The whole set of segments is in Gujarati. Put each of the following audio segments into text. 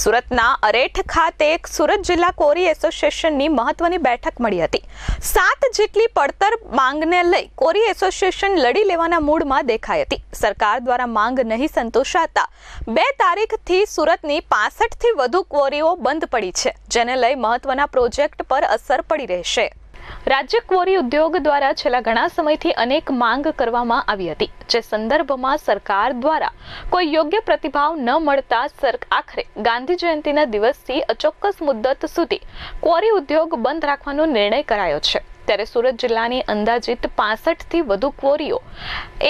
સુરતના અરેઠ ખાતે સુરત જિલ્લા કોરી એસોસિએશનની મહત્વની બેઠક મળી હતી. સાત જેટલી પડતર માંગને લઈ કોરી એસોસિએશન લડી લેવાના મૂડમાં દેખાઈ હતી. સરકાર દ્વારા માંગ નહીં સંતોષાતા બે તારીખથી સુરતની પાસઠથી વધુ ક્વોરીઓ બંધ પડી છે, જેને લઈ મહત્વના પ્રોજેક્ટ પર અસર પડી રહેશે. રાજ્ય ક્વોરી ઉદ્યોગ દ્વારા છેલ્લા ઘણા સમયથી અનેક માંગ કરવામાં આવી હતી, જે સંદર્ભમાં સરકાર દ્વારા કોઈ યોગ્ય પ્રતિભાવ ન મળતા સરક આખરે ગાંધી જયંતિના દિવસથી અચોક્કસ મુદ્દત સુધી ક્વોરી ઉદ્યોગ બંધ રાખવાનો નિર્ણય કરાયો છે. ત્યારે સુરત જિલ્લાની અંદાજિત પાસઠથી વધુ ક્વોરીઓ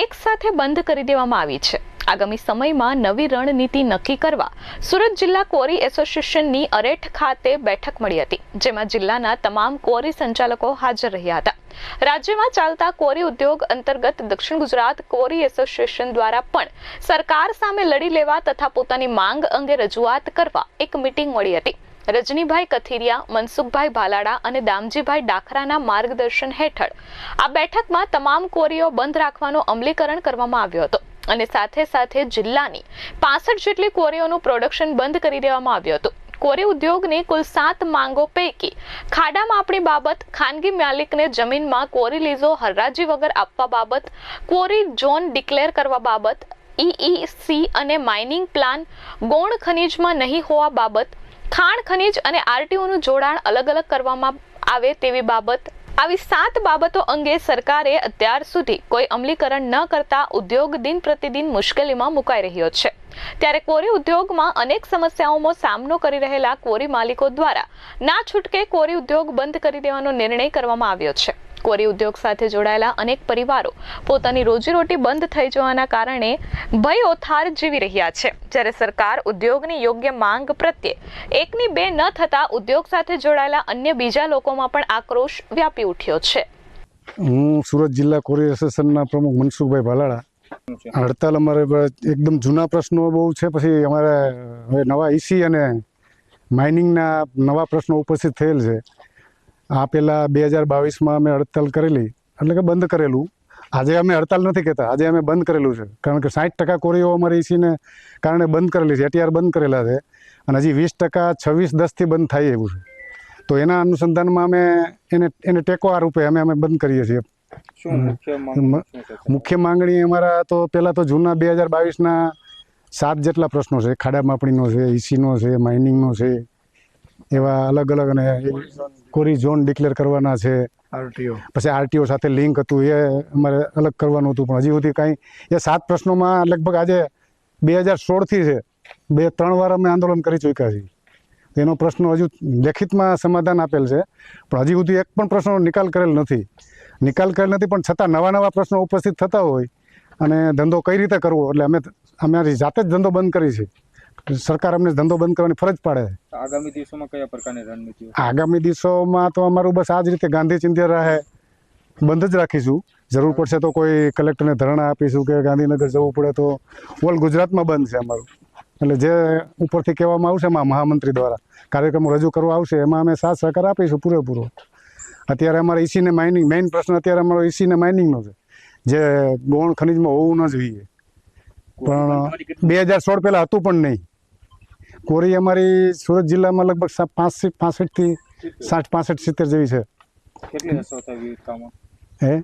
એક સાથે બંધ કરી દેવામાં આવી છે. આગામી સમયમાં નવી રણનીતિ નક્કી કરવા સુરત જિલ્લા કોરી એસોસિએશનની અરેઠ ખાતે બેઠક મળી હતી, જેમાં જિલ્લાના તમામ કોરી સંચાલકો હાજર રહ્યા હતા. રાજ્યમાં ચાલતા કોરી ઉદ્યોગ અંતર્ગત દક્ષિણ ગુજરાત કોરી એસોસિએશન દ્વારા પણ સરકાર સામે લડી લેવા તથા પોતાની માંગ અંગે રજૂઆત કરવા એક મિટિંગ મળી હતી. રજનીભાઈ કથિરિયા, મનસુખભાઈ ભાલાડા અને દામજીભાઈ ડાખરાના માર્ગદર્શન હેઠળ આ બેઠકમાં તમામ કોરીઓ બંધ રાખવાનો અમલીકરણ કરવામાં આવ્યો હતો. અને સાથે સાથે જિલ્લાની પાસઠ જેટલી ક્વોરીઓનું પ્રોડક્શન બંધ કરી દેવામાં આવ્યું હતું. કોરી ઉદ્યોગની કુલ સાત માંગો પૈકી ખાડા માપણી બાબત, ખાનગી માલિકને જમીનમાં કોરી લીઝો હરરાજી વગર આપવા બાબત કોરી ઝોન ડિક્લેર કરવા બાબત ઈઈસી અને માઇનિંગ પ્લાન ગૌણ ખનીજમાં નહીં હોવા બાબત, ખાણ ખનીજ અને આરટીઓનું જોડાણ અલગ અલગ કરવામાં આવે તેવી બાબત આવી સાત બાબતો અંગે સરકારે અત્યાર સુધી કોઈ અમલીકરણ ન કરતા ઉદ્યોગ દિન પ્રતિદિન મુશ્કેલીમાં મુકાઈ રહ્યો છે. ત્યારે કોરી ઉદ્યોગમાં અનેક સમસ્યાઓનો સામનો કરી રહેલા કોરી માલિકો દ્વારા ના છૂટકે કોરી ઉદ્યોગ બંધ કરી દેવાનો નિર્ણય કરવામાં આવ્યો છે. કોરી ઉદ્યોગ સાથે જોડાયેલા અનેક પરિવારો પોતાની રોજીરોટી બંધ થઈ જવાના કારણે ભય ઓથાર જીવી રહ્યા છે જ્યારે સરકાર ઉદ્યોગની યોગ્ય માંગ પ્રત્યે એકની બે ન થતા ઉદ્યોગ સાથે જોડાયેલા અન્ય બીજા લોકોમાં પણ આક્રોશ વ્યાપી ઉઠ્યો છે હું સુરત જિલ્લા કોરી એસોસિએશનના પ્રમુખ મનસુખભાઈ ભાલાળા હડતાલ અમારે એકદમ જૂના પ્રશ્નો બહુ છે પછી અમારે હવે નવા ઈસી અને માઇનિંગના નવા પ્રશ્નો ઉપસ્થિત થયેલ છે આ પહેલાં બે હજાર બાવીસમાં અમે હડતાલ કરેલી. એટલે કે બંધ કરેલું. આજે અમે હડતાલ નથી કહેતા. આજે અમે બંધ કરેલું છે. કારણ કે સાઠ ટકા કોરીઓ અમારી ઈસીને કારણે બંધ કરેલી છે. એટીઆર બંધ કરેલા છે. અને હજી વીસ ટકા છવ્વીસ દસથી બંધ થાય એવું છે. તો એના અનુસંધાનમાં અમે એને એને ટેકો આ રૂપે અમે અમે બંધ કરીએ છીએ. મુખ્ય માંગણી અમારા તો પહેલાં તો જૂના બે હજાર બાવીસના સાત જેટલા પ્રશ્નો છે. ખાડા માપણીનો છે ઈસીનો છે માઇનિંગનો છે. એવા અલગ અલગ અને કોરી ઝોન ડિક્લેર કરવાના છે. આરટીઓ. પછી આરટીઓ સાથે લિંક હતું એ અમારે અલગ કરવાનું હતું પણ હજી સુધી કાંઈ એ સાત પ્રશ્નોમાં લગભગ આજે બે હજાર સોળથી છે બે ત્રણ વાર અમે આંદોલન કરી ચૂક્યા છીએ. એનો પ્રશ્ન હજુ લેખિતમાં સમાધાન આપેલ છે પણ હજી સુધી એક પણ પ્રશ્નનો નિકાલ કરેલ નથી. નિકાલ કરેલ નથી પણ છતાં નવા નવા પ્રશ્નો ઉપસ્થિત થતા હોય અને ધંધો કઈ રીતે કરવો? એટલે અમે અમારી જાતે જ ધંધો બંધ કરી છે. સરકાર અમને ધંધો બંધ કરવાની ફરજ પાડે છે. આગામી દિવસોમાં કયા પ્રકારની રણનીતિઓ આગામી દિવસોમાં તો અમારું બસ આ જ રીતે ગાંધી ચિંધ્ય રાહે બંધ જ રાખીશું. જરૂર પડશે તો કોઈ કલેક્ટરને ધરણા આપીશું કે ગાંધીનગર જવું પડે તો ઓલ ગુજરાતમાં બંધ છે અમારું. એટલે જે ઉપરથી કહેવામાં આવશે એમાં મહામંત્રી દ્વારા કાર્યક્રમો રજૂ કરવા આવશે એમાં અમે સાથ સહકાર આપીશું પૂરેપૂરો. અત્યારે અમારે ઈસીને માઇનિંગ મેઇન પ્રશ્ન અત્યારે અમારો ઈસીને માઇનિંગનો છે. જે ગૌણ ખનિજમાં હોવું ન જોઈએ. પણ બે હજાર સોળ પહેલાં હતું પણ નહીં. કોરી અમારી સુરત જિલ્લામાં લગભગ સા- પાંચ પાસઠથી સાઠ પાસઠ સિત્તેર જેવી છે. કેટલી અસર થાય વિવિધ કામો? હે?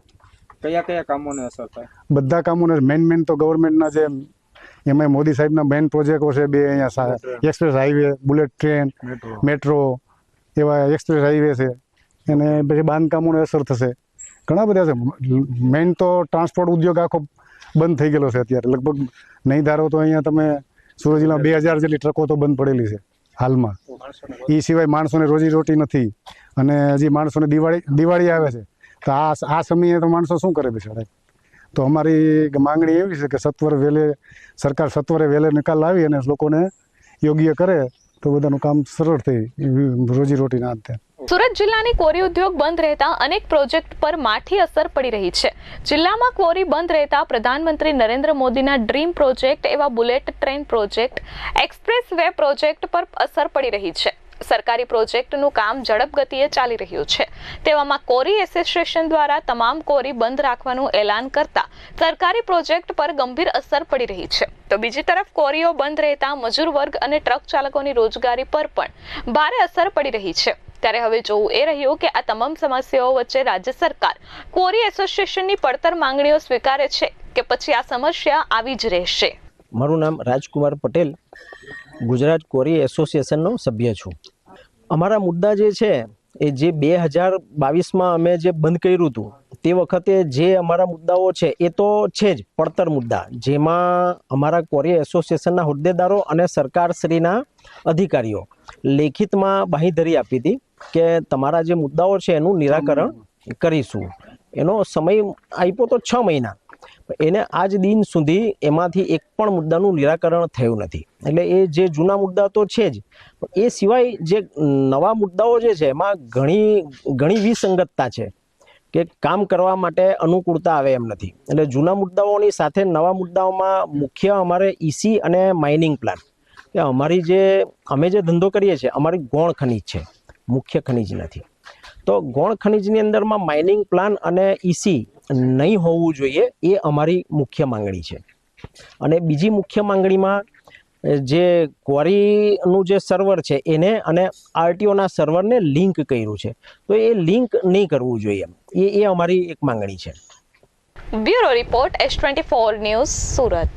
કયા કયા કામોને અસર થાય? બધા કામોને મેન મેન તો ગવર્મેન્ટના જે એમાં મોદી સાહેબના મેન પ્રોજેક્ટો છે બે અહીંયા express highway bullet train metro એવા એક્સપ્રેસ હાઈવે છે. અને પછી બાંધકામોને અસર થશે. ઘણા બધા છે. મેઇન તો ટ્રાન્સપોર્ટ ઉદ્યોગ આખો બંધ થઈ ગયેલો છે અત્યારે. લગભગ નહીં ધારો તો અહીંયા તમે સુરત બે હજાર જેટલી ટ્રકો તો બંધ પડેલી છે હાલમાં. એ સિવાય માણસોને રોજીરોટી નથી. અને હજી માણસોને દિવાળી દિવાળી આવે છે, તો આ આ સમયે તો માણસો શું કરે બિચારા? તો અમારી માંગણી એવી છે કે સત્વર વહેલે સરકાર સત્વરે વહેલે નિકાલ લાવી અને લોકોને યોગ્ય કરે, તો બધાનું કામ સરળ થઈ રોજીરોટીના અંતે. સુરત જિલ્લાની કોરી ઉદ્યોગ બંધ રહેતા અનેક પ્રોજેક્ટ પર માઠી અસર પડી રહી છે. જિલ્લામાં કોરી બંધ રહેતા પ્રધાનમંત્રી નરેન્દ્ર મોદીના ડ્રીમ પ્રોજેક્ટ એવા bullet train project, express way project પર અસર પડી રહી છે. સરકારી પ્રોજેક્ટનું કામ ઝડપ ગતિએ ચાલી રહ્યું છે. તેવામાં કોરી એસોસિએશન દ્વારા તમામ કોરી બંધ રાખવાનું એલાન કરતા સરકારી પ્રોજેક્ટ પર ગંભીર અસર પડી રહી છે. તો બીજી તરફ કોરીઓ બંધ રહેતા મજૂર વર્ગ અને ટ્રક ચાલકોની રોજગારી પર પણ ભારે અસર પડી રહી છે. ત્યારે હવે જોવું એ રહ્યું કે આ તમામ સમસ્યાઓ વચ્ચે રાજ્ય સરકાર કોરી એસોસિએશનની પડતર માંગણીઓ સ્વીકારે છે કે પછી આ સમસ્યા આવી જ રહેશે. મારું નામ રાજકુમાર પટેલ. ગુજરાત કોરી એસોસિએશનનો સભ્ય છું. અમારા મુદ્દા જે છે, એ જે બે હજાર બાવીસમાં અમે જે બંધ કર્યું હતું, તે વખતે જે અમારા મુદ્દાઓ છે, એ તો છે જ પડતર મુદ્દા. જેમાં અમારા કોરી એસોસિએશનના હોદ્દેદારો અને સરકારશ્રીના અધિકારીઓ લેખિતમાં બાંહીધરી આપી હતી. કે તમારા જે મુદ્દાઓ છે એનું નિરાકરણ કરીશું. એનો સમય આપ્યો તો છ મહિના. એને આજ દિન સુધી એમાંથી એક પણ મુદ્દાનું નિરાકરણ થયું નથી. એટલે એ જે જૂના મુદ્દા તો છે જ. એ સિવાય જે નવા મુદ્દાઓ જે છે એમાં ઘણી ઘણી વિસંગતતા છે કે કામ કરવા માટે અનુકૂળતા આવે એમ નથી. એટલે જૂના મુદ્દાઓની સાથે નવા મુદ્દાઓમાં મુખ્ય અમારે ઈસી અને માઇનિંગ પ્લાન કે અમારી જે અમે જે ધંધો કરીએ છીએ અમારી ગૌણ ખનિજ છે. મુખ્ય ખનિજ નથી તો ગૌણ ખનિજની અંદરમાં માઇનિંગ પ્લાન અને ઈસી નહીં હોવું જોઈએ, એ અમારી મુખ્ય માંગણી છે. અને બીજી મુખ્ય માંગણીમાં જે ક્વોરીનું જે સર્વર છે, એને અને આરટીઓના સર્વરને લિંક કર્યું છે. તો એ લિંક નહીં કરવું જોઈએ. એ એ અમારી એક માંગણી છે. Bureau report, S twenty four news Surat.